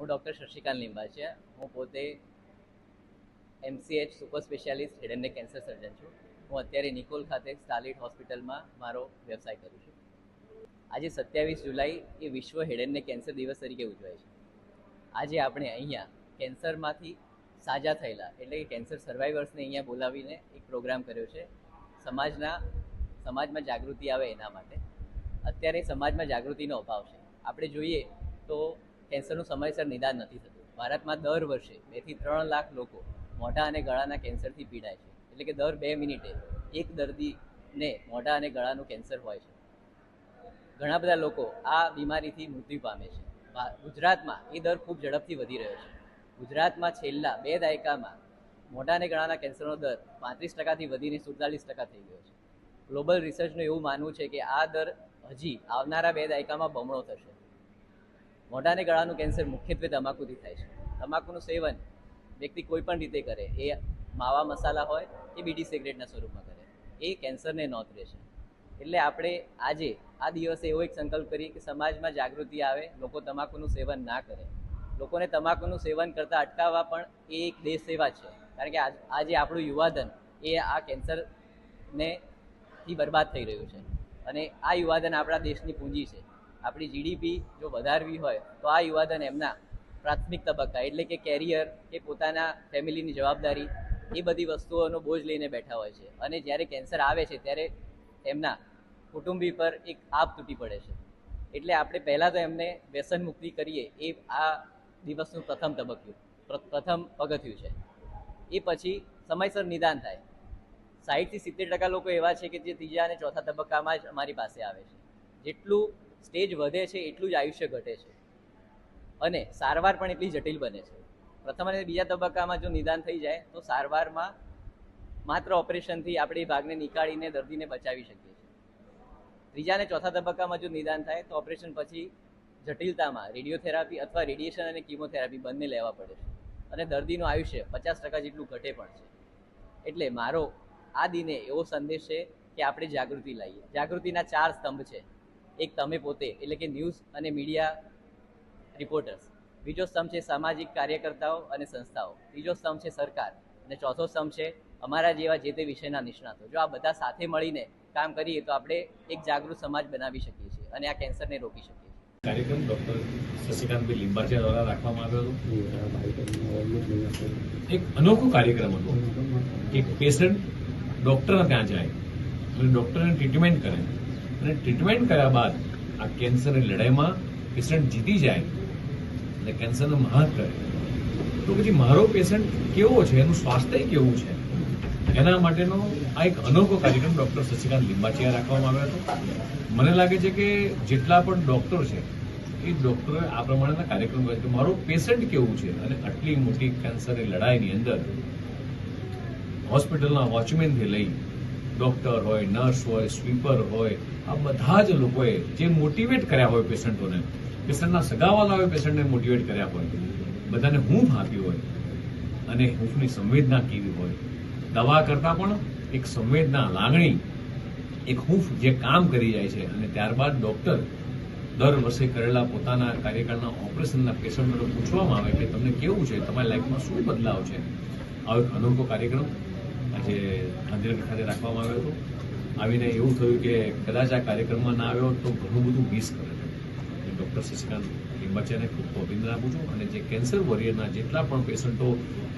હું ડૉક્ટર શશિકાંત લીંબાચિયા હું પોતે MCH super specialist head cancer surgeon છું. હું અત્યારે નિકોલ ખાતે સ્ટાલિટ હોસ્પિટલમાં મારો વ્યવસાય કરું છું. આજે સત્યાવીસ જુલાઈ એ વિશ્વ હેડ કેન્સર દિવસ તરીકે ઉજવાય છે. આજે આપણે અહીંયા કેન્સરમાંથી સાજા થયેલા, એટલે કે કેન્સર સર્વાઈવર્સને અહીંયા બોલાવીને એક પ્રોગ્રામ કર્યો છે. સમાજના, સમાજમાં જાગૃતિ આવે એના માટે. અત્યારે સમાજમાં જાગૃતિનો અભાવ છે. આપણે જોઈએ તો કેન્સરનું સમયસર નિદાન નથી થતું. ભારતમાં દર વર્ષે બેથી ત્રણ લાખ લોકો મોઢા અને ગળાના કેન્સરથી પીડાય છે. એટલે કે દર બે મિનિટે એક દર્દીને મોઢા અને ગળાનું કેન્સર હોય છે. ઘણા બધા લોકો આ બીમારીથી મૃત્યુ પામે છે. ગુજરાતમાં એ દર ખૂબ ઝડપથી વધી રહ્યો છે. ગુજરાતમાં છેલ્લા બે દાયકામાં મોઢા અને ગળાના કેન્સરનો દર પાંત્રીસ ટકાથી વધીને સુડતાલીસ ટકા થઈ ગયો છે. ગ્લોબલ રિસર્ચનું એવું માનવું છે કે આ દર હજી આવનારા બે દાયકામાં બમણો થશે. મોઢા અને ગળાનું કેન્સર મુખ્યત્વે તમાકુથી થાય છે. તમાકુનું સેવન વ્યક્તિ કોઈ પણ રીતે કરે, એ માવા મસાલા હોય કે બીડી સિગરેટના સ્વરૂપમાં કરે, એ કેન્સરને નોતરે છે. એટલે આપણે આજે આ દિવસે એવો એક સંકલ્પ કરીએ કે સમાજમાં જાગૃતિ આવે, લોકો તમાકુનું સેવન ના કરે. લોકોને તમાકુનું સેવન કરતાં અટકાવવા પણ એ એક દેશ સેવા છે. કારણ કે આજે આપણું યુવાધન એ આ કેન્સરને થી બરબાદ થઈ રહ્યું છે. અને આ યુવાધન આપણા દેશની પૂંજી છે. આપણી જીડીપી જો વધારવી હોય તો આ યુવાધન એમના પ્રાથમિક તબક્કા, એટલે કે કેરિયર કે પોતાના ફેમિલીની જવાબદારી, એ બધી વસ્તુઓનો બોજ લઈને બેઠા હોય છે. અને જ્યારે કેન્સર આવે છે, ત્યારે એમના કુટુંબી પર એક આપ તૂટી પડે છે. એટલે આપણે પહેલાં તો એમને વ્યસન મુક્તિ કરીએ, એ આ દિવસનું પ્રથમ તબક્કું, પ્ર- પ્રથમ પગથિયું છે. એ પછી સમયસર નિદાન થાય. સાહીઠથી સિત્તેર ટકા લોકો એવા છે કે જે ત્રીજા અને ચોથા તબક્કામાં જ અમારી પાસે આવે છે. જેટલું સ્ટેજ વધે છે, એટલું જ આયુષ્ય ઘટે છે. અને સારવાર પણ એટલી જટિલ બને છે. પ્રથમ અને બીજા તબક્કામાં જો નિદાન થઈ જાય, તો સારવારમાં માત્ર ઓપરેશનથી આપણે ભાગને નીકાળીને દર્દીને બચાવી શકીએ છીએ. ત્રીજા અને ચોથા તબક્કામાં જો નિદાન થાય, તો ઓપરેશન પછી જટિલતામાં રેડિયોથેરાપી અથવા રેડિયેશન અને કીમોથેરાપી બંને લેવા પડે છે. અને દર્દીનું આયુષ્ય પચાસ ટકા જેટલું ઘટે પણ છે. એટલે મારો આ દિને એવો સંદેશ છે કે આપણે જાગૃતિ લાવીએ. જાગૃતિના ચાર સ્તંભ છે. એક તમે પોતે એટલે કે ન્યૂઝ અને મીડિયા રિપોર્ટર્સ બીજો સ્તંભ છે સામાજિક કાર્યકર્તાઓ અને સંસ્થાઓ. ત્રીજો સ્તંભ છે સરકાર. અને ચોથો સ્તંભ છે અમારા જેવા જે તે વિષયના નિષ્ણાતો. જો આ બધા સાથે મળીને કામ કરીએ તો આપણે એક જાગૃત સમાજ બનાવી શકીએ છીએ અને આ કેન્સરને રોકી શકીએ છીએ. કાર્યક્રમ ડોક્ટર શશિકાંતભાઈ લીંબાચિયા દ્વારા રાખવામાં આવ્યો હતો? એક અનોખો કાર્યક્રમ હતો. એક પેશન્ટ ડોક્ટર ત્યાં જાય? અને ડોક્ટરને ટ્રીટમેન્ટ કરે. અને ટ્રીટમેન્ટ કર્યા બાદ આ કેન્સરની લડાઈમાં પેશન્ટ જીતી જાય અને કેન્સરનો મહાત કરે તો પછી મારો પેશન્ટ કેવો છે? એનું સ્વાસ્થ્ય કેવું છે? એના માટેનો આ એક અનોખો કાર્યક્રમ ડૉક્ટર શશિકાંત લીંબાચિયા રાખવામાં આવ્યો હતો. મને લાગે છે કે જેટલા પણ ડૉક્ટર છે, એ ડોક્ટરોએ આ પ્રમાણેના કાર્યક્રમ કર્યા કે મારો પેશન્ટ કેવું છે? અને આટલી મોટી કેન્સરની લડાઈની અંદર હોસ્પિટલના વોચમેનથી લઈ ડોક્ટર હોય નર્સ હોય સ્વીપર હોય, આ બધા જ લોકોએ જે મોટિવેટ કર્યા હોય પેશન્ટોને, પેશન્ટના સગાવાલાઓએ પેશન્ટને મોટિવેટ કર્યા હોય, બધાને હૂંફ આપી હોય અને હૂંફની સંવેદના કેવી હોય. દવા કરતાં પણ એક સંવેદના, લાગણી, એક હૂંફ જે કામ કરી જાય છે અને ત્યારબાદ ડૉક્ટર દર વર્ષે કરેલા પોતાના કાર્યકાળના ઓપરેશનના પેશન્ટોને પૂછવામાં આવે કે તમને કેવું છે? તમારી લાઈફમાં શું બદલાવ છે? આવો એક અનોખો કાર્યક્રમ આજે ગાંધીનગર ખાતે રાખવામાં આવ્યો હતો. આવીને એવું થયું કે કદાચ આ કાર્યક્રમમાં ના આવ્યો તો ઘણું બધું મિસ કરે. છે ડૉક્ટર શશિકાંત લીંબાચિયાને ખૂબ ખૂબ અભિનંદન આપું છું. અને જે કેન્સર વોરિયરના જેટલા પણ પેશન્ટો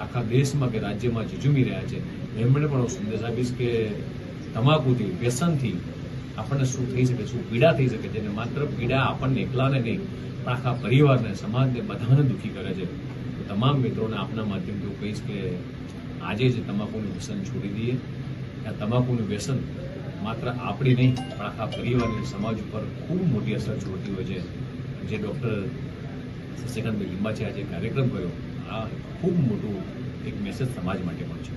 આખા દેશમાં કે રાજ્યમાં ઝઝૂમી રહ્યા છે, એમણે પણ હું સંદેશ આપીશ કે તમાકુથી, વ્યસનથી આપણને શું થઈ શકે, શું પીડા થઈ શકે છે માત્ર પીડા આપણને એકલાને નહીં પણ આખા પરિવારને, સમાજને બધાને દુઃખી કરે છે. તમામ મિત્રોને આપના માધ્યમથી હું કહીશ કે આજે જ તમાકુનું વ્યસન છોડી દઈએ. આ તમાકુનું વ્યસન માત્ર આપણી નહીં, પણ આખા પરિવારની સમાજ ઉપર ખૂબ મોટી અસર છોડતી હોય છે. જે ડૉક્ટર શશિકાંતભાઈ લીંબાચિયા જે કાર્યક્રમ કર્યો. આ ખૂબ મોટું એક મેસેજ સમાજ માટે પણ છે.